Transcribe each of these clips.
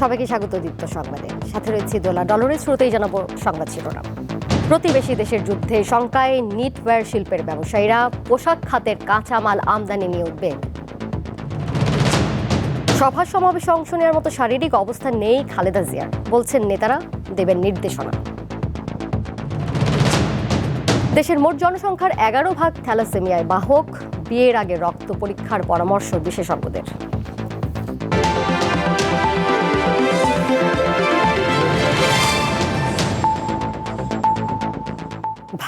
সবাইকে স্বাগত দীপ্ত সংবাদে। সাথে রয়েছে দোলা ডলরের শুরুতেই জানাব সংবাদ শিরোনাম। প্রতিবেশী দেশের যুদ্ধে শঙ্কায় নিটওয়্যার শিল্পের ব্যবসায়ীরা পোশাক খাতের কাঁচামাল আমদানি নিয়ে উদ্বেগ। সভা সমাবেশে অংশ নেওয়ার মতো শারীরিক অবস্থা নেই খালেদা জিয়ার, বলছেন নেতারা দেবেন নির্দেশনা। দেশের মোট জনসংখ্যার এগারো ভাগ থ্যালাসেমিয়ায় বাহক, বিয়ের আগে রক্ত পরীক্ষার পরামর্শ বিশেষজ্ঞদের।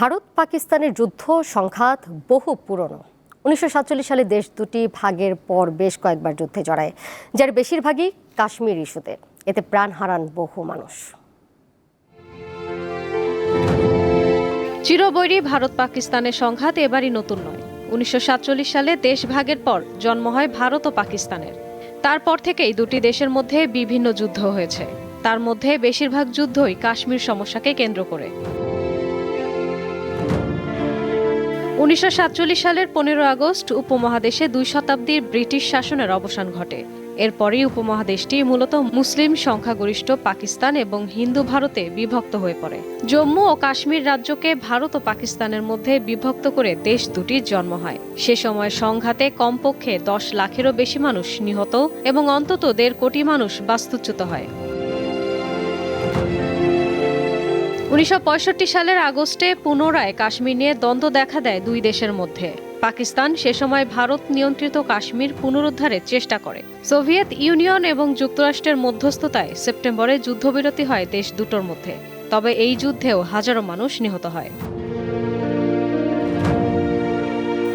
ভারত পাকিস্তানের যুদ্ধ সংঘাত বহু পুরনো। উনিশশো সাতচল্লিশ সালে দেশ দুটি ভাগের পর বেশ কয়েকবার যুদ্ধে জড়ায়, যার বেশিরভাগই কাশ্মীর ইস্যুতে। এতে প্রাণ হারান বহু মানুষ। চিরবৈরী ভারত পাকিস্তানের সংঘাত এবারই নতুন নয়। উনিশশো সালে দেশ ভাগের পর জন্ম হয় ভারত ও পাকিস্তানের। তারপর থেকেই দুটি দেশের মধ্যে বিভিন্ন যুদ্ধ হয়েছে। তার মধ্যে বেশিরভাগ যুদ্ধই কাশ্মীর সমস্যাকে কেন্দ্র করে। উনিশশো সাতচল্লিশ সালের পনেরো আগস্ট উপমহাদেশে দুই শতাব্দীর ব্রিটিশ শাসনের অবসান ঘটে। এরপরই উপমহাদেশটি মূলত মুসলিম সংখ্যাগরিষ্ঠ পাকিস্তান এবং হিন্দু ভারতে বিভক্ত হয়ে পড়ে। জম্মু ও কাশ্মীর রাজ্যকে ভারত ও পাকিস্তানের মধ্যে বিভক্ত করে দেশ দুটির জন্ম হয়। সে সময় সংঘাতে কমপক্ষে দশ লাখেরও বেশি মানুষ নিহত এবং অন্তত দেড় কোটি মানুষ বাস্তুচ্যুত হয়। উনিশশো পঁয়ষট্টি সালের আগস্টে পুনরায় কাশ্মীর নিয়ে দ্বন্দ্ব দেখা দেয় দুই দেশের মধ্যে। পাকিস্তান সে সময় ভারত নিয়ন্ত্রিত কাশ্মীর পুনরুদ্ধারের চেষ্টা করে। সোভিয়েত ইউনিয়ন এবং যুক্তরাষ্ট্রের মধ্যস্থতায় সেপ্টেম্বরে যুদ্ধবিরতি হয় দেশ দুটোর মধ্যে। তবে এই যুদ্ধেও হাজারো মানুষ নিহত হয়।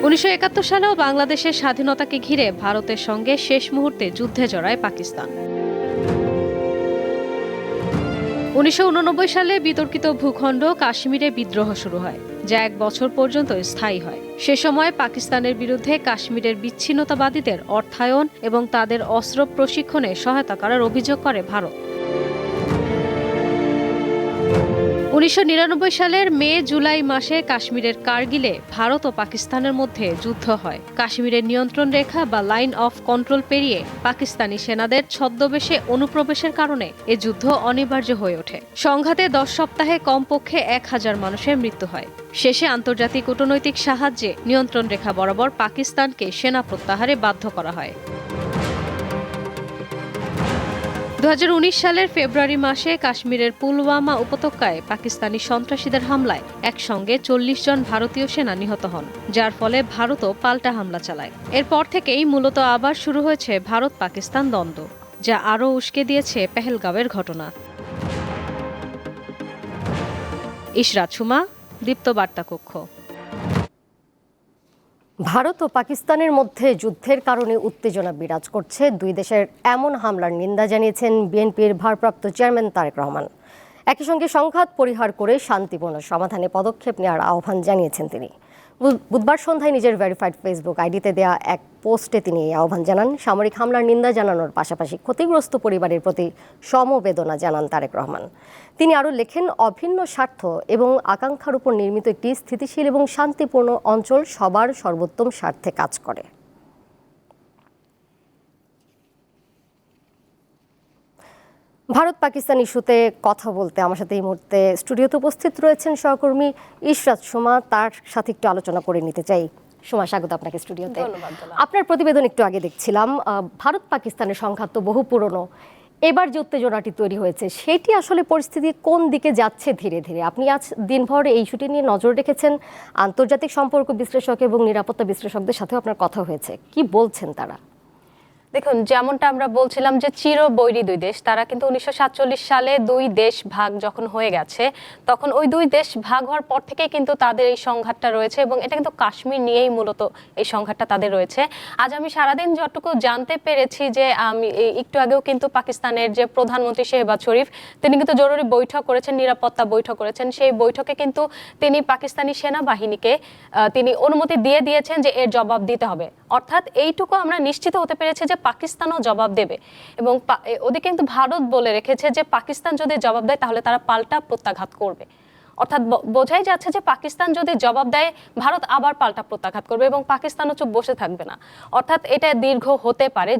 উনিশশো একাত্তর সালেও বাংলাদেশের স্বাধীনতাকে ঘিরে ভারতের সঙ্গে শেষ মুহূর্তে যুদ্ধে জড়ায় পাকিস্তান। উনিশশো উননব্বই সালে বিতর্কিত ভূখণ্ড কাশ্মীরে বিদ্রোহ শুরু হয়, যা এক বছর পর্যন্ত স্থায়ী হয়। সে সময় পাকিস্তানের বিরুদ্ধে কাশ্মীরের বিচ্ছিন্নতাবাদীদের অর্থায়ন এবং তাদের অস্ত্র প্রশিক্ষণে সহায়তা করার অভিযোগ করে ভারত। উনিশশো নিরানব্বই সালের মে, জুলাই মাসে কাশ্মীরের কার্গিলে ভারত ও পাকিস্তানের মধ্যে যুদ্ধ হয়। কাশ্মীরের নিয়ন্ত্রণ রেখা বা লাইন অফ কন্ট্রোল পেরিয়ে পাকিস্তানি সেনাদের ছদ্মবেশে অনুপ্রবেশের কারণে এ যুদ্ধ অনিবার্য হয়ে ওঠে। সংঘাতে দশ সপ্তাহে কমপক্ষে এক হাজার মানুষের মৃত্যু হয়। শেষে আন্তর্জাতিক কূটনৈতিক সাহায্যে নিয়ন্ত্রণ রেখা বরাবর পাকিস্তানকে সেনা প্রত্যাহারে বাধ্য করা হয়। দু হাজার উনিশ সালের ফেব্রুয়ারি মাসে কাশ্মীরের পুলওয়ামা উপত্যকায় পাকিস্তানি সন্ত্রাসীদের হামলায় একসঙ্গে চল্লিশ জন ভারতীয় সেনা নিহত হন, যার ফলে ভারতও পাল্টা হামলা চালায়। এরপর থেকেই মূলত আবার শুরু হয়েছে ভারত পাকিস্তান দ্বন্দ্ব, যা আরও উস্কে দিয়েছে পেহেলগাঁওয়ের ঘটনা। ইশরাত সুমা, দীপ্ত বার্তা কক্ষ ভারত ও পাকিস্তানের মধ্যে যুদ্ধের কারণে উত্তেজনা বিরাজ করছে। দুই দেশের এমন হামলার নিন্দা জানিয়েছেন বিএনপির ভারপ্রাপ্ত চেয়ারম্যান তারেক রহমান। একই সঙ্গে সংঘাত পরিহার করে শান্তিপূর্ণ সমাধানে পদক্ষেপ নেওয়ার আহ্বান জানিয়েছেন তিনি। বুধবার সন্ধ্যায় নিজের ভেরিফাইড ফেসবুক আইডিতে দেয়া এক পোস্টে তিনি এই আহ্বান জানান। সামরিক হামলার নিন্দা জানানোর পাশাপাশি ক্ষতিগ্রস্ত পরিবারের প্রতি সমবেদনা জানান তারেক রহমান। তিনি আরও লেখেন, অভিন্ন স্বার্থ এবং আকাঙ্ক্ষার উপর নির্মিত একটি স্থিতিশীল এবং শান্তিপূর্ণ অঞ্চল সবার সর্বোত্তম স্বার্থে কাজ করে। ভারত পাকিস্তান ইস্যুতে কথা বলতে আমার সাথে এই মুহূর্তে স্টুডিওতে উপস্থিত রয়েছেন সহকর্মী ইশরাত সোমা। তার সাথে একটু আলোচনা করে নিতে চাই। সোমা স্বাগত আপনাকে স্টুডিওতে। আপনার প্রতিবেদন একটু আগে দেখছিলাম ভারত পাকিস্তানের সংঘাত তো বহু পুরনো। এবার যে উত্তেজনাটি তৈরি হয়েছে সেটি আসলে পরিস্থিতি কোন দিকে যাচ্ছে ধীরে ধীরে? আপনি আজ দিনভর এই ইস্যুটি নিয়ে নজর রেখেছেন। আন্তর্জাতিক সম্পর্ক বিশ্লেষক এবং নিরাপত্তা বিশ্লেষকদের সাথেও আপনার কথা হয়েছে। কি বলছেন তারা? দেখুন, যেমনটা আমরা বলছিলাম যে চির বৈরী দুই দেশ, তারা কিন্তু উনিশশো সাতচল্লিশ সালে দুই দেশ ভাগ যখন হয়ে গেছে, তখন ওই দুই দেশ ভাগ হওয়ার পর থেকেই কিন্তু তাদের এই সংঘাতটা রয়েছে এবং এটা কিন্তু কাশ্মীর নিয়েই মূলত এই সংঘাতটা তাদের রয়েছে। আজ আমি সারাদিন যতটুকু জানতে পেরেছি যে, আমি একটু আগেও কিন্তু পাকিস্তানের যে প্রধানমন্ত্রী শেহবাজ শরীফ, তিনি কিন্তু জরুরি বৈঠক করেছেন, নিরাপত্তা বৈঠক করেছেন। সেই বৈঠকে কিন্তু তিনি পাকিস্তানি সেনাবাহিনীকে তিনি অনুমতি দিয়ে দিয়েছেন যে এর জবাব দিতে হবে। অর্থাৎ এইটুকু আমরা নিশ্চিত হতে পেরেছি যে পাকিস্তানও জবাব দেবে। এবং ওদিকে কিন্তু ভারত বলে রেখেছে যে পাকিস্তান যদি জবাব দেয় তাহলে তারা পাল্টা প্রত্যাঘাত করবে। অর্থাৎ বোঝাই যাচ্ছে যে পাকিস্তান যদি জবাব দেয় ভারত আবার পাল্টা প্রত্যাঘাত করবে এবং পাকিস্তানও চুপ বসে থাকবে না। অর্থাৎ এটা দীর্ঘ হতে পারে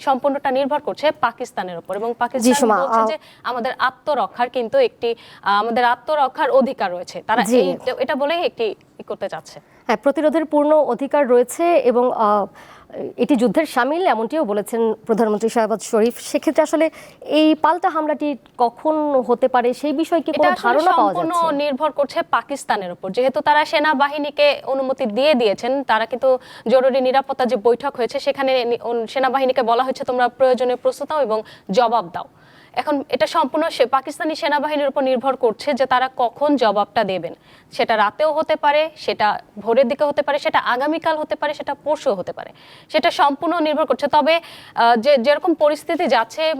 সম্পূর্ণটা নির্ভর করছে পাকিস্তানের উপর। এবং পাকিস্তান বলছে যে আমাদের আত্মরক্ষার কিন্তু একটি আহ, আমাদের আত্মরক্ষার অধিকার রয়েছে। তারা এটা বলেই একটি করতে চাচ্ছে। প্রতিরোধের পূর্ণ অধিকার রয়েছে এবং এটি যুদ্ধের সামিল এমনটিও বলেছেন প্রধানমন্ত্রী শাহবাজ শরীফ। সেক্ষেত্রে আসলে এই পাল্টা হামলাটি কখন হতে পারে সেই বিষয়ে কি কোনো ধারণা পাওয়া সম্পূর্ণ যাচ্ছে নির্ভর করছে পাকিস্তানের উপর। যেহেতু তারা সেনাবাহিনীকে অনুমতি দিয়ে দিয়েছেন তারা কিন্তু জরুরি নিরাপত্তা যে বৈঠক হয়েছে সেখানে সেনাবাহিনীকে বলা হয়েছে তোমরা প্রয়োজনে প্রস্তুত হও এবং জবাব দাও। এখন এটা সম্পূর্ণ সে- পাকিস্তানি সেনাবাহিনীর উপর নির্ভর করছে যে তারা কখন জবাবটা দেবেন। সেটা রাতেও হতে পারে, সেটা ভোরের দিকে হতে পারে, সেটা আগামীকাল হতে পারে, সেটা পরশু হতে পারে। সেটা সম্পূর্ণ নির্ভর করছে। তবে যে, যেরকম পরিস্থিতি যাচ্ছে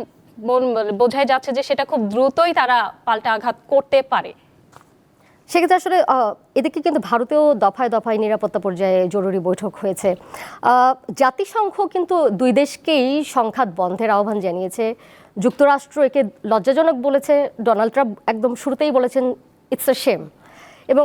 বোঝাই যাচ্ছে যে সেটা খুব দ্রুতই তারা পাল্টা আঘাত করতে পারে। সেক্ষেত্রে আসলে এদিকে কিন্তু ভারতেও দফায় দফায় নিরাপত্তা পর্যায়ে জরুরি বৈঠক হয়েছে। জাতিসংঘ কিন্তু দুই দেশকেই সংঘাত বন্ধের আহ্বান জানিয়েছে। যুক্তরাষ্ট্র একে লজ্জাজনক বলেছে। ডোনাল্ড ট্রাম্প একদম শুরুতেই বলেছেন ইটস আ শেম এবং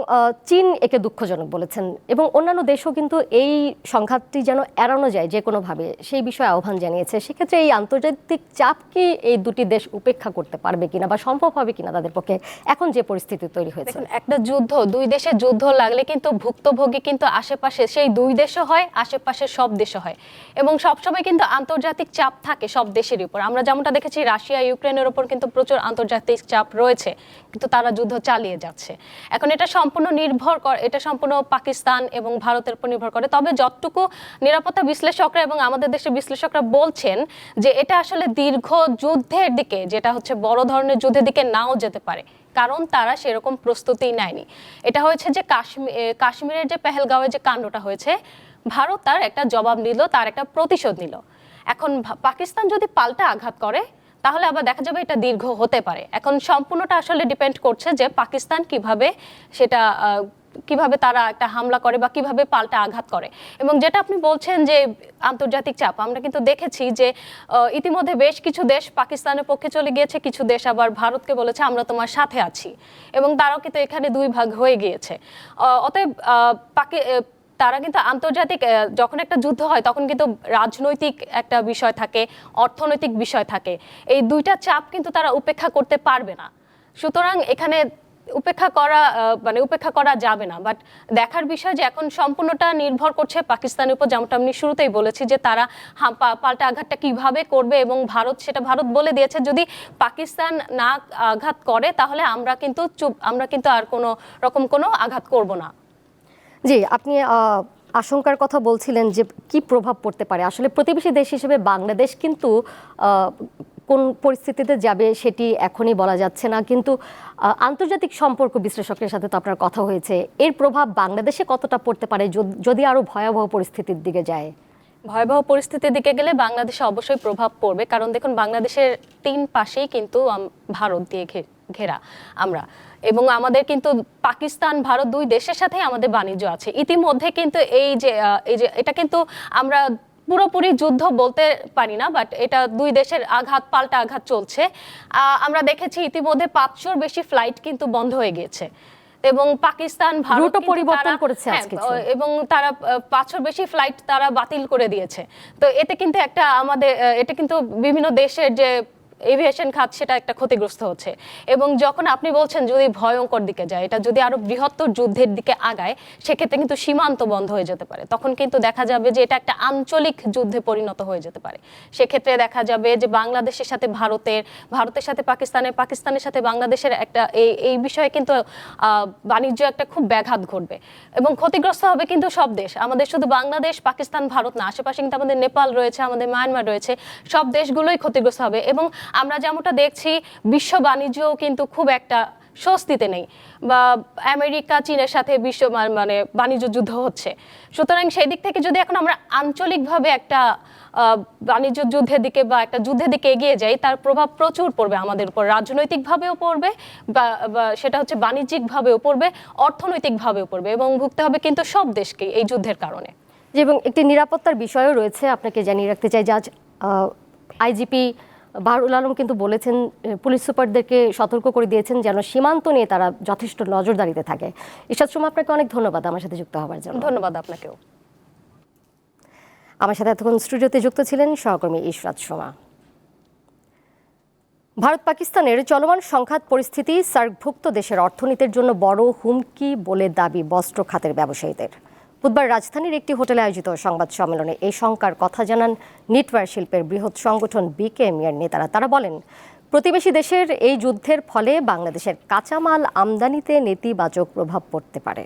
চীন একে দুঃখজনক বলেছেন এবং অন্যান্য দেশও কিন্তু এই সংঘাতটি যেন এড়ানো যায় যে কোনোভাবে, সেই বিষয়ে আহ্বান জানিয়েছে। সেক্ষেত্রে এই আন্তর্জাতিক চাপ কি এই দুটি দেশ উপেক্ষা করতে পারবে কিনা বা সম্ভব হবে কিনা তাদের পক্ষে? এখন যে পরিস্থিতি তৈরি হয়েছে। একটা যুদ্ধ, দুই দেশের যুদ্ধ লাগলে কিন্তু ভুক্তভোগী কিন্তু আশেপাশে, সেই দুই দেশও হয় আশেপাশে সব দেশও হয়। এবং সবসময় কিন্তু আন্তর্জাতিক চাপ থাকে সব দেশের উপর। আমরা যেমনটা দেখেছি, রাশিয়া, ইউক্রেনের উপর কিন্তু প্রচুর আন্তর্জাতিক চাপ রয়েছে, কিন্তু তারা যুদ্ধ চালিয়ে যাচ্ছে। এখন এটা সম্পূর্ণ নির্ভর করে, এটা সম্পূর্ণ পাকিস্তান এবং ভারতের উপর নির্ভর করে। তবে যতটুকু নিরাপত্তা বিশ্লেষকরা এবং আমাদের দেশের বিশ্লেষকরা বলছেন যে এটা আসলে দীর্ঘ যুদ্ধের দিকে, যেটা হচ্ছে বড় ধরনের যুদ্ধের দিকে নাও যেতে পারে। কারণ তারা সেরকম প্রস্তুতি নেয়নি। এটা হয়েছে যে কাশ্মীর কাশ্মীরের যে পেহেলগাঁওয়ে যে কাণ্ডটা হয়েছে, ভারত তার একটা জবাব নিল তার একটা প্রতিশোধ নিল। এখন পাকিস্তান যদি পাল্টা আঘাত করে তাহলে আবার দেখা যাবে এটা দীর্ঘ হতে পারে। এখন সম্পূর্ণটা আসলে ডিপেন্ড করছে যে পাকিস্তান কীভাবে সেটা কীভাবে তারা একটা হামলা করে বা কীভাবে পাল্টা আঘাত করে। এবং যেটা আপনি বলছেন যে আন্তর্জাতিক চাপ, আমরা কিন্তু দেখেছি যে ইতিমধ্যে বেশ কিছু দেশ পাকিস্তানের পক্ষে চলে গিয়েছে, কিছু দেশ আবার ভারতকে বলেছে, আমরা তোমার সাথে আছি। এবং তারাও কিন্তু এখানে দুই ভাগ হয়ে গিয়েছে। অতএব তারা কিন্তু আন্তর্জাতিক যখন একটা যুদ্ধ হয়, তখন কিন্তু রাজনৈতিক একটা বিষয় থাকে, অর্থনৈতিক বিষয় থাকে। এই দুইটা চাপ কিন্তু তারা উপেক্ষা করতে পারবে না। সুতরাং এখানে উপেক্ষা করা মানে উপেক্ষা করা যাবে না। বাট দেখার বিষয় যে এখন সম্পূর্ণটা নির্ভর করছে পাকিস্তানের উপর, যেমনটা আমি শুরুতেই বলেছি যে তারা পাল্টা আঘাতটা কীভাবে করবে এবং ভারত, সেটা ভারত বলে দিয়েছে, যদি পাকিস্তান না আঘাত করে, তাহলে আমরা কিন্তু চুপ, আমরা কিন্তু আর কোনো রকম কোনো আঘাত করব না। জি, আপনি আশঙ্কার কথা বলছিলেন যে কি প্রভাব পড়তে পারে। আসলে প্রতিবেশী দেশ হিসেবে বাংলাদেশ কিন্তু কোন পরিস্থিতিতে যাবে সেটি এখনই বলা যাচ্ছে না। কিন্তু আন্তর্জাতিক সম্পর্ক বিশ্লেষকের সাথে তো আপনার কথা হয়েছে। এর প্রভাব বাংলাদেশে কতটা পড়তে পারে যদি আরও ভয়াবহ পরিস্থিতির দিকে যায়? ভয়াবহ পরিস্থিতির দিকে গেলে বাংলাদেশে অবশ্যই প্রভাব পড়বে। কারণ দেখুন, বাংলাদেশের তিন পাশেই কিন্তু ভারত দিয়ে ঘেরা আমরা। এবং আমাদের কিন্তু পাকিস্তান ভারত দুই দেশের সাথে আমাদের বাণিজ্য আছে। ইতিমধ্যে কিন্তু এই যে এই যে এটা কিন্তু আমরা পুরোপুরি যুদ্ধ বলতে পারি না বাট এটা দুই দেশের আঘাত পাল্টা আঘাত চলছে। আহ, আমরা দেখেছি ইতিমধ্যে পাঁচশোর বেশি ফ্লাইট কিন্তু বন্ধ হয়ে গিয়েছে। এবং পাকিস্তান ভারত পরিবর্তন করেছে হ্যাঁ। এবং তারা পাঁচশোর বেশি ফ্লাইট তারা বাতিল করে দিয়েছে। তো এতে কিন্তু একটা আমাদের এটা কিন্তু বিভিন্ন দেশের যে এভিয়েশন খাত সেটা একটা ক্ষতিগ্রস্ত হচ্ছে। এবং যখন আপনি বলছেন যদি ভয়ঙ্কর দিকে যায়, এটা যদি আরও বৃহত্তর যুদ্ধের দিকে আগায়, সেক্ষেত্রে কিন্তু সীমান্ত বন্ধ হয়ে যেতে পারে। তখন কিন্তু দেখা যাবে যে এটা একটা আঞ্চলিক যুদ্ধে পরিণত হয়ে যেতে পারে। সেক্ষেত্রে দেখা যাবে যে বাংলাদেশের সাথে ভারতের ভারতের সাথে পাকিস্তানের পাকিস্তানের সাথে বাংলাদেশের একটা এই এই বিষয়ে কিন্তু বাণিজ্য একটা খুব ব্যাঘাত ঘটবে। এবং ক্ষতিগ্রস্ত হবে কিন্তু সব দেশ। আমাদের শুধু বাংলাদেশ, পাকিস্তান, ভারত না, আশেপাশে কিন্তু আমাদের নেপাল রয়েছে, আমাদের মায়ানমার রয়েছে, সব দেশগুলোই ক্ষতিগ্রস্ত হবে। এবং আমরা যেমনটা দেখছি, বিশ্ব বাণিজ্যও কিন্তু খুব একটা স্বস্তিতে নেই। বা আমেরিকা, চীনের সাথে বিশ্ব মানে বাণিজ্য যুদ্ধ হচ্ছে। সুতরাং সেই দিক থেকে যদি এখন আমরা আঞ্চলিকভাবে একটা বাণিজ্য যুদ্ধের দিকে বা একটা যুদ্ধের দিকে এগিয়ে যাই, তার প্রভাব প্রচুর পড়বে আমাদের উপর। রাজনৈতিকভাবেও পড়বে, বা সেটা হচ্ছে বাণিজ্যিকভাবেও পড়বে, অর্থনৈতিকভাবেও পড়বে, এবং ভুগতে হবে কিন্তু সব দেশকেই এই যুদ্ধের কারণে। এবং একটি নিরাপত্তার বিষয়ও রয়েছে, আপনাকে জানিয়ে রাখতে চাই যে আজ আইজিপি বাহরুল আলম কিন্তু বলেছেন পুলিশ সুপারদেরকে সতর্ক করে দিয়েছেন যেন সীমান্ত নিয়ে তারা যথেষ্ট নজরদারিতে থাকে। ইশাদ সুমা আপনাকে অনেক ধন্যবাদ আমার সাথে যুক্ত হওয়ার জন্য। ধন্যবাদ আপনাকেও। আমার সাথে এতক্ষণ স্টুডিওতে যুক্ত ছিলেন সহকর্মী ইশরাত সোমা। ভারত পাকিস্তানের চলমান সংঘাত পরিস্থিতি সার্কভুক্ত দেশের অর্থনীতির জন্য বড় হুমকি বলে দাবি বস্ত্র খাতের ব্যবসায়ীদের। বুধবার রাজধানীর একটি হোটেলে আয়োজিত সংবাদ সম্মেলনে এই শঙ্কার কথা জানান নেটওয়ার্ক শিল্পের বৃহৎ সংগঠন বিকেএমইয়ের নেতারা। তারা বলেন, প্রতিবেশী দেশের এই যুদ্ধের ফলে বাংলাদেশের কাঁচামাল আমদানিতে নেতিবাচক প্রভাব পড়তে পারে।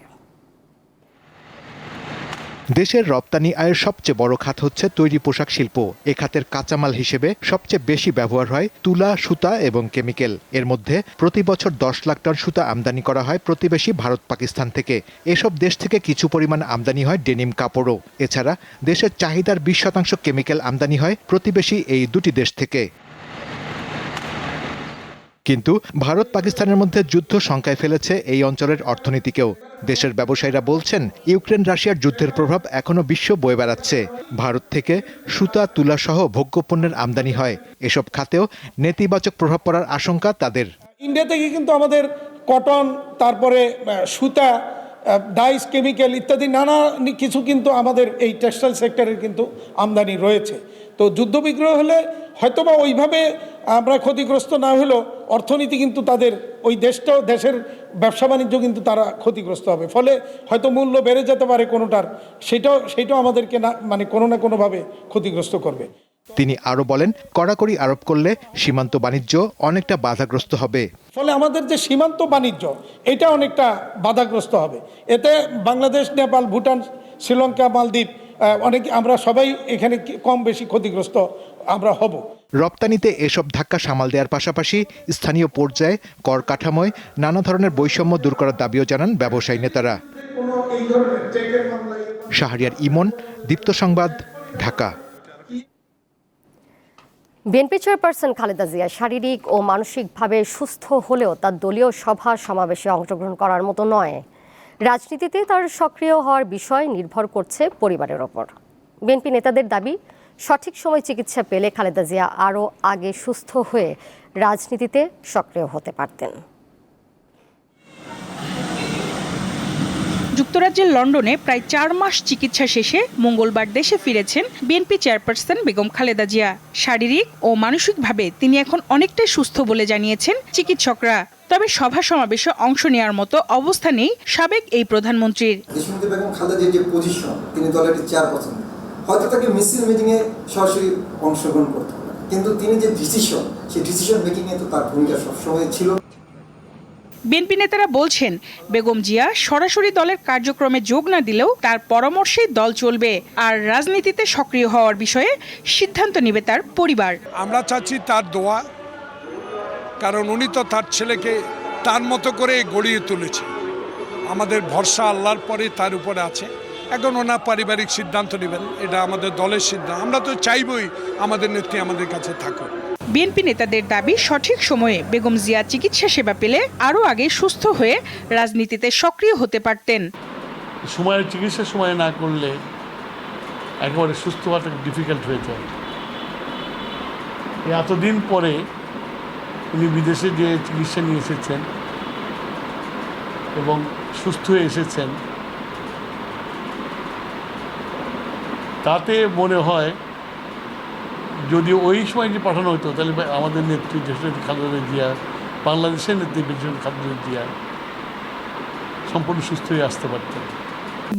দেশের রপ্তানি আয়ের সবচেয়ে বড় খাত হচ্ছে তৈরি পোশাক শিল্প। এ খাতের কাঁচামাল হিসেবে সবচেয়ে বেশি ব্যবহার হয় তুলা, সুতা এবং কেমিক্যাল। এর মধ্যে প্রতি বছর দশ লাখ টন সুতা আমদানি করা হয় প্রতিবেশী ভারত পাকিস্তান থেকে। এসব দেশ থেকে কিছু পরিমাণ আমদানি হয় ডেনিম কাপড়ও। এছাড়া দেশের চাহিদার বিশ শতাংশ কেমিক্যাল আমদানি হয় প্রতিবেশী এই দুটি দেশ থেকে। কিন্তু ভারত পাকিস্তানের মধ্যে যুদ্ধ শঙ্কায় ফেলেছে এই অঞ্চলের অর্থনীতিকেও। দেশের ব্যবসায়ীরা বলছেন, ইউক্রেন রাশিয়ার যুদ্ধের প্রভাব এখনও বিশ্ব বয়ে বেড়াচ্ছে। ভারত থেকে সুতা, তুলা সহ ভোগ্যপণ্যের আমদানি হয়। এসব খাতেও নেতিবাচক প্রভাব পড়ার আশঙ্কা তাদের। ইন্ডিয়া থেকে কিন্তু আমাদের কটন, তারপরে সুতা ডাইস, কেমিক্যাল ইত্যাদি নানা কিছু কিন্তু আমাদের এই টেক্সটাইল সেক্টরের কিন্তু আমদানি রয়েছে। তো যুদ্ধ বিগ্রহ হলে হয়তোবা ওইভাবে আমরা ক্ষতিগ্রস্ত না হলেও অর্থনীতি কিন্তু তাদের ওই দেশটাও দেশের ব্যবসা বাণিজ্য কিন্তু তারা ক্ষতিগ্রস্ত হবে। ফলে হয়তো মূল্য বেড়ে যেতে পারে কোনোটার সেটাও সেটাও আমাদেরকে না মানে কোনো না কোনোভাবে ক্ষতিগ্রস্ত করবে। তিনি আরও বলেন কড়াকড়ি আরোপ করলে সীমান্ত বাণিজ্য অনেকটা বাধাগ্রস্ত হবে। ফলে আমাদের যে সীমান্ত বাণিজ্য এটা অনেকটা বাধাগ্রস্ত হবে। এতে বাংলাদেশ নেপাল ভুটান শ্রীলঙ্কা মালদ্বীপ অনেক আমরা সবাই এখানে কম বেশি ক্ষতিগ্রস্ত আমরা হব। রপ্তানিতে এসব ধাক্কা সামাল দেওয়ার পাশাপাশি স্থানীয় পর্যায়ে কর কাঠামোয় নানা ধরনের বৈষম্য দূর করার দাবিও জানান ব্যবসায়ী নেতারা। শাহরিয়ার ইমন, দীপ্ত সংবাদ, ঢাকা। বিএনপি চেয়ারপারসন খালেদা জিয়া শারীরিক ও মানসিকভাবে সুস্থ হলেও তার দলীয় সভা সমাবেশে অংশগ্রহণ করার মতো নয়। রাজনীতিতে তার সক্রিয় হওয়ার বিষয় নির্ভর করছে পরিবারের ওপর। বিএনপি নেতাদের দাবি সঠিক সময় চিকিৎসা পেলে খালেদা জিয়া আরও আগে সুস্থ হয়ে রাজনীতিতে সক্রিয় হতে পারতেন। যুক্তরাজ্যের লন্ডনে প্রায় চার মাস চিকিৎসা শেষে মঙ্গলবার দেশে ফিরেছেন বিএনপি চেয়ারপারসন বেগম খালেদা জিয়া। শারীরিক ও মানসিকভাবে তিনি এখন অনেকটাই সুস্থ বলে জানিয়েছেন চিকিৎসকরা। তবে সভা সমাবেশে অংশ নেওয়ার মতো অবস্থা নেই সাবেক এই প্রধানমন্ত্রীর। দেশমন্ত্রী বেগম খালেদার যে পজিশন তিনি দলের চেয়ারপারসন হয়তো তাকে মিছিল মিটিংয়ে সরাসরি অংশগ্রহণ করতে হবে। কিন্তু তিনি যে ডিসিশন সেই ডিসিশন মেকিংয়ে তো তার ভূমিকা সবসময় ছিল। বিএনপি নেতারা বলছেন বেগম জিয়া সরাসরি দলের কার্যক্রমে যোগ না দিলেও তার পরামর্শেই দল চলবে আর রাজনীতিতে সক্রিয় হওয়ার বিষয়ে সিদ্ধান্ত নেবে তার পরিবার। আমরা চাচ্ছি তার দোয়া কারণ উনি তো তার ছেলেকে তার মতো করে গড়িয়ে তুলেছে। আমাদের ভরসা আল্লাহর পরে তার উপরে আছে। এখন ওনার পারিবারিক সিদ্ধান্ত নেবেন। এটা আমাদের দলের সিদ্ধান্ত। আমরা তো চাইবই আমাদের নেত্রী আমাদের কাছে থাকুক। বিএনপি নেতাদের দাবি সঠিক সময়ে বেগম জিয়া চিকিৎসা সেবা পেলে আরও আগে সুস্থ হয়ে রাজনীতিতে সক্রিয় হতে পারতেন। সময়ের চিকিৎসা সময় না করলে একেবারে সুস্থ হওয়াটা ডিফিকাল্ট হয়ে যায়। এতদিন পরে উনি বিদেশে যে চিকিৎসা নিয়ে এসেছেন এবং সুস্থ হয়ে এসেছেন। তাতে মনে হয় যদি ওই সময় যে পাঠানো হতো তাহলে আমাদের নেত্রী দেশের খালেদা জিয়া, বাংলাদেশের নেত্রী দেশের খালেদা জিয়া সম্পূর্ণ সুস্থ হয়ে আসতে পারতেন।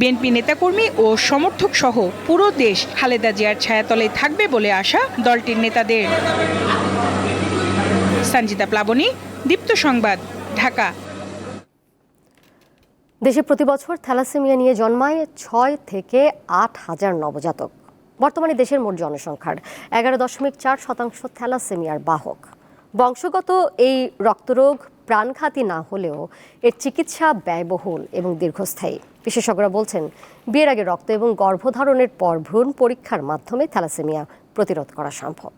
বিএনপি নেতাকর্মী ও সমর্থক সহ পুরো দেশ খালেদা জিয়ার ছায়াতলে থাকবে বলে আশা দলটির নেতাদের। সঞ্জিতা প্লাবনী, দীপ্ত সংবাদ, ঢাকা। দেশে প্রতি বছর থ্যালাসেমিয়া নিয়ে জন্মায় ছয় থেকে আট হাজার নবজাতক। বর্তমানে দেশের মোট জনসংখ্যার এগারো দশমিক চার শতাংশ থ্যালাসেমিয়ার বাহক। বংশগত এই রক্তরোগ প্রাণঘাতী না হলেও এর চিকিৎসা ব্যয়বহুল এবং দীর্ঘস্থায়ী। বিশেষজ্ঞরা বলছেন, বিয়ের আগে রক্ত এবং গর্ভধারণের পর ভ্রূণ পরীক্ষার মাধ্যমে থ্যালাসেমিয়া প্রতিরোধ করা সম্ভব।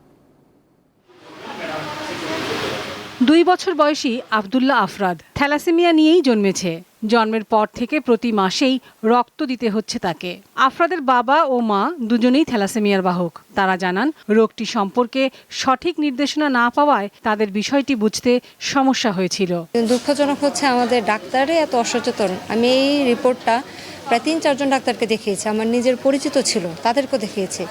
দুই বছর বয়সী আবদুল্লাহ আফরাদ থ্যালাসেমিয়া নিয়েই জন্মেছে। জন্মের পর থেকে প্রতি মাসেই রক্ত দিতে হচ্ছে তাকে। আফরাদের বাবা ও মা দুজনেই থ্যালাসেমিয়ার বাহক। তারা জানান রোগটি সম্পর্কে সঠিক নির্দেশনা না পাওয়ায় তাদের বিষয়টি বুঝতে সমস্যা হয়েছিল। দুঃখজনক হচ্ছে আমাদের ডাক্তারে এত অসচেতন। আমি এই রিপোর্টটা প্রায় তিন চারজন ডাক্তারকে দেখিয়েছি। আমার নিজের পরিচিত ছিল তাদেরকেও দেখিয়েছি।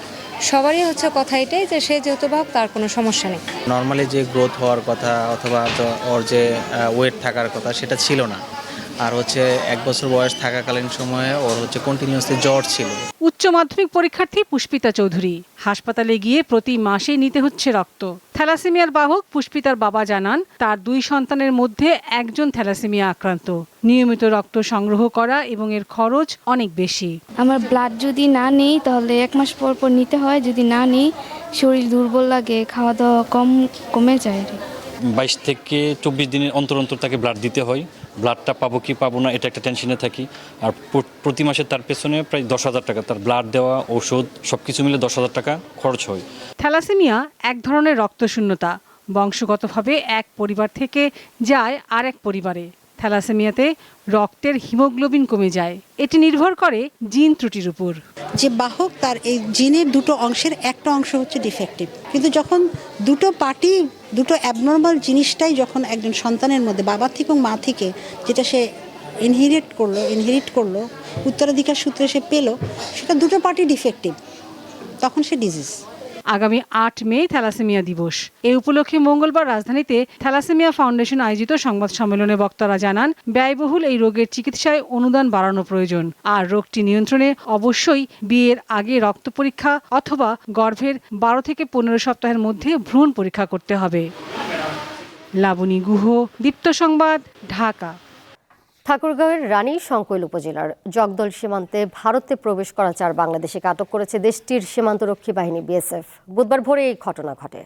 সবারই হচ্ছে কথা এটাই যে সে যেহেতু ভাব তার কোনো সমস্যা নেই। নর্মালি যে গ্রোথ হওয়ার কথা অথবা ওর যে ওয়েট থাকার কথা সেটা ছিল না। আর হচ্ছে এক বছর বয়স থাকাকালীন সময়ে ওর হচ্ছে কন্টিনিউয়াসলি জ্বর ছিল। উচ্চ মাধ্যমিক পরীক্ষার্থী পুষ্পিতা চৌধুরী। হাসপাতালে গিয়ে প্রতি মাসেই নিতে হচ্ছে রক্ত। থ্যালাসেমিয়ার বাহক পুষ্পিতার বাবা জানান তার দুই সন্তানের মধ্যে একজন থ্যালাসেমিয়া আক্রান্ত। নিয়মিত রক্ত সংগ্রহ করা এবং এর খরচ অনেক বেশি। আমার ব্লাড যদি না নেই তাহলে এক মাস পর পর নিতে হয়। যদি না নেই শরীর দুর্বল লাগে খাওয়া দাওয়া কম কমে যায়। বাইশ থেকে চব্বিশ দিনের অন্তর অন্তর তাকে ব্লাড দিতে হয়। ব্লাডটা পাবো কি পাবো না এটা একটা টেনশনে থাকি। আর প্রতি মাসে তার পেছনে প্রায় দশ হাজার টাকা তার ব্লাড দেওয়া ওষুধ সব কিছু মিলে দশ হাজার টাকা খরচ হয়। থ্যালাসেমিয়া এক ধরনের রক্তশূন্যতা। বংশগতভাবে এক পরিবার থেকে যায় আর এক পরিবারে। থ্যালাসেমিয়াতে রক্তের হিমোগ্লোবিন কমে যায়। এটি নির্ভর করে জিন ত্রুটির উপর। যে বাহক তার এই জিনের দুটো অংশের একটা অংশ হচ্ছে ডিফেক্টিভ কিন্তু যখন দুটো পার্টি দুটো অ্যাবনর্মাল জিনিসটাই যখন একজন সন্তানের মধ্যে, বাবা থেকে এবং মা থেকে, যেটা সে ইনহেরিট করল ইনহেরিট করল, উত্তরাধিকার সূত্রে সে পেল, সেটা দুটো পার্টি ডিফেক্টিভ তখন সে ডিজিজ আগামী আট মে থ্যালাসেমিয়া দিবস। এ উপলক্ষে মঙ্গলবার রাজধানীতে থ্যালাসেমিয়া ফাউন্ডেশন আয়োজিত সংবাদ সম্মেলনে বক্তারা জানান, ব্যয়বহুল এই রোগের চিকিৎসায় অনুদান বাড়ানো প্রয়োজন, আর রোগটি নিয়ন্ত্রণে অবশ্যই বিয়ের আগে রক্ত পরীক্ষা অথবা গর্ভের বারো থেকে পনেরো সপ্তাহের মধ্যে ভ্রূণ পরীক্ষা করতে হবে। লাবণী গুহ, দীপ্ত সংবাদ, ঢাকা। ঠাকুরগাঁওয়ের রানী সংকৈল উপজেলার জগদল সীমান্তে ভারতে প্রবেশ করা চার বাংলাদেশিকে আটক করেছে দেশটির সীমান্তরক্ষী বাহিনী বিএসএফ। বুধবার ভোরে এই ঘটনা ঘটে।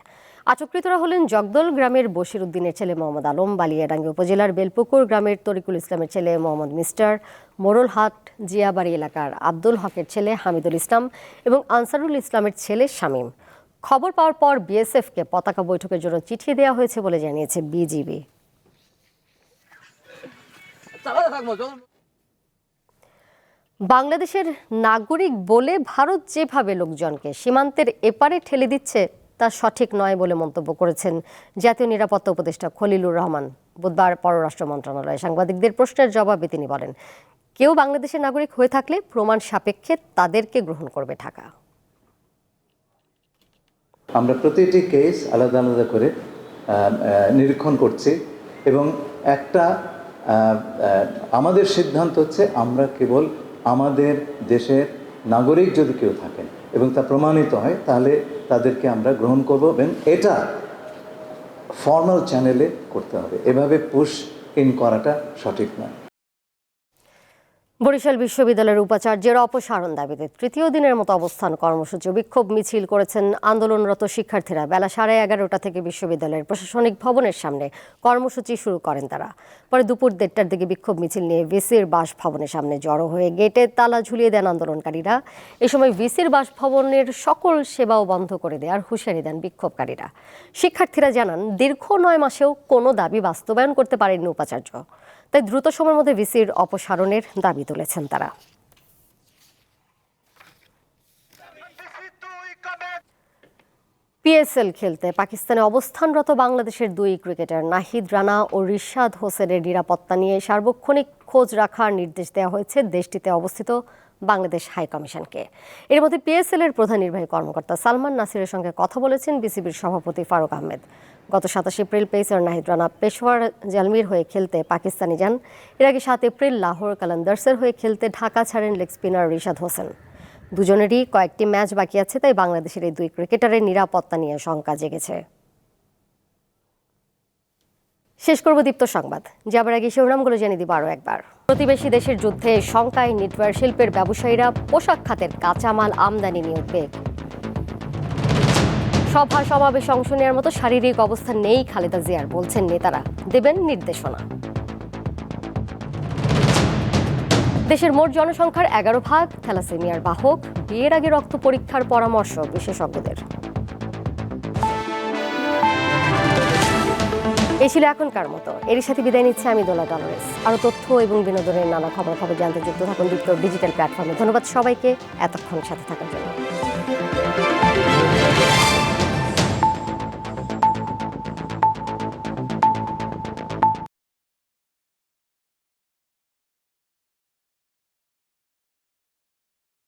আটককৃতরা হলেন জগদল গ্রামের বশির উদ্দিনের ছেলে মোহাম্মদ আলম, বালিয়াডাঙ্গি উপজেলার বেলপুকুর গ্রামের তরিকুল ইসলামের ছেলে মোহাম্মদ মিস্টার মোরলহাট জিয়াবাড়ি এলাকার আব্দুল হকের ছেলে হামিদুল ইসলাম এবং আনসারুল ইসলামের ছেলে শামীম। খবর পাওয়ার পর বিএসএফকে পতাকা বৈঠকের জন্য চিঠি দেওয়া হয়েছে বলে জানিয়েছে বিজিবি। বাংলাদেশের নাগরিক বলে ভারত যেভাবে লোকজনকে সীমান্তের এপারে ঠেলে দিচ্ছে তা সঠিক নয় বলে মন্তব্য করেছেন জাতীয় নিরাপত্তা উপদেষ্টা খলিলুর রহমান। বুধবার পররাষ্ট্র মন্ত্রণালয়ে সাংবাদিকদের প্রশ্নের জবাবে তিনি বলেন কেউ বাংলাদেশের নাগরিক হয়ে থাকলে প্রমাণ সাপেক্ষে তাদেরকে গ্রহণ করবে ঢাকা। আমরা প্রতিটি কেস আলাদা আলাদা করে নিরীক্ষণ করছি এবং একটা আমাদের সিদ্ধান্ত হচ্ছে আমরা কেবল আমাদের দেশের নাগরিক যদি কেউ থাকেন এবং তা প্রমাণিত হয়, তাহলে তাদেরকে আমরা গ্রহণ করব এবং এটা ফর্মাল চ্যানেলে করতে হবে। এভাবে পুশ ইন করাটা সঠিক নয়। বরিশাল বিশ্ববিদ্যালয়ের উপাচার্যের অপসারণ দাবিতে তৃতীয় দিনের মতো অবস্থান কর্মসূচি বিক্ষোভ মিছিল করেছেন আন্দোলনরত শিক্ষার্থীরা। বেলা সাড়ে এগারোটা থেকে বিশ্ববিদ্যালয়ের প্রশাসনিক ভবনের সামনে কর্মসূচি শুরু করেন তারা। পরে দুপুর দেড়টার দিকে বিক্ষোভ মিছিল নিয়ে ভিসির বাসভবনের সামনে জড়ো হয়ে গেটে তালা ঝুলিয়ে দেন আন্দোলনকারীরা। এ সময় ভিসির বাসভবনের সকল সেবাও বন্ধ করে দেওয়ার হুঁশিয়ারি দেন বিক্ষোভকারীরা। শিক্ষার্থীরা জানান, দীর্ঘ নয় মাসেও কোনো দাবি বাস্তবায়ন করতে পারেননি উপাচার্য। তাই দ্রুত সময়ের মধ্যে ভিসির অপসারণের দাবি তুলেছেন তারা। পিএসএল খেলতে পাকিস্তানে অবস্থানরত বাংলাদেশের দুই ক্রিকেটার নাহিদ রানা ও রিশাদ হোসেনের নিরাপত্তা নিয়ে সার্বক্ষণিক খোঁজ রাখার নির্দেশ দেওয়া হয়েছে দেশটিতে অবস্থিত বাংলাদেশ হাই কমিশনকে। এর মধ্যে পিএসএল এর প্রধান নির্বাহী কর্মকর্তা সালমান নাসিরের সঙ্গে কথা বলেছেন বিসিবির সভাপতি ফারুক আহমেদ। গত সাতাশ এপ্রিল পেসার নাহিদ রানা পেশোয়ার জালমির হয়ে খেলতে পাকিস্তানে যান। এর আগে সাত এপ্রিল লাহোর কালান্দার্সের হয়ে খেলতে ঢাকা ছাড়েন লেগ স্পিনার রিশাদ হোসেন। দুজনেরই কয়েকটি ম্যাচ বাকি আছে, তাই বাংলাদেশের এই দুই ক্রিকেটারের নিরাপত্তা নিয়ে শঙ্কা জেগেছে। শেষ করব দীপ্ত সংবাদ। যাবার আগে শিরোনামগুলো জেনে দিব আরও একবার। প্রতিবেশী দেশের যুদ্ধে শঙ্কায় নিটওয়ার শিল্পের ব্যবসায়ীরা পোশাক খাতের কাঁচামাল আমদানি নিয়ে উদ্বেগ। সভা সমাবেশে অংশ নেওয়ার মতো শারীরিক অবস্থা নেই খালেদা জিয়ার, বলছেন নেতারা। দেবেন নির্দেশনা। দেশের মোট জনসংখ্যার এগারো ভাগ, থ্যালাসেমিয়ার বাহক। বিয়ের আগে রক্ত পরীক্ষার পরামর্শ বিশেষজ্ঞদের। এই ছিল এখনকার মতো। এরই সাথে বিদায় নিচ্ছে আমি দোলা ডলারেস। আরও তথ্য এবং বিনোদনের নানা খবর খবর জানতে যুক্ত থাকুন দীপ্ত ডিজিটাল প্ল্যাটফর্মে। ধন্যবাদ সবাইকে এতক্ষণ সাথে থাকার জন্য।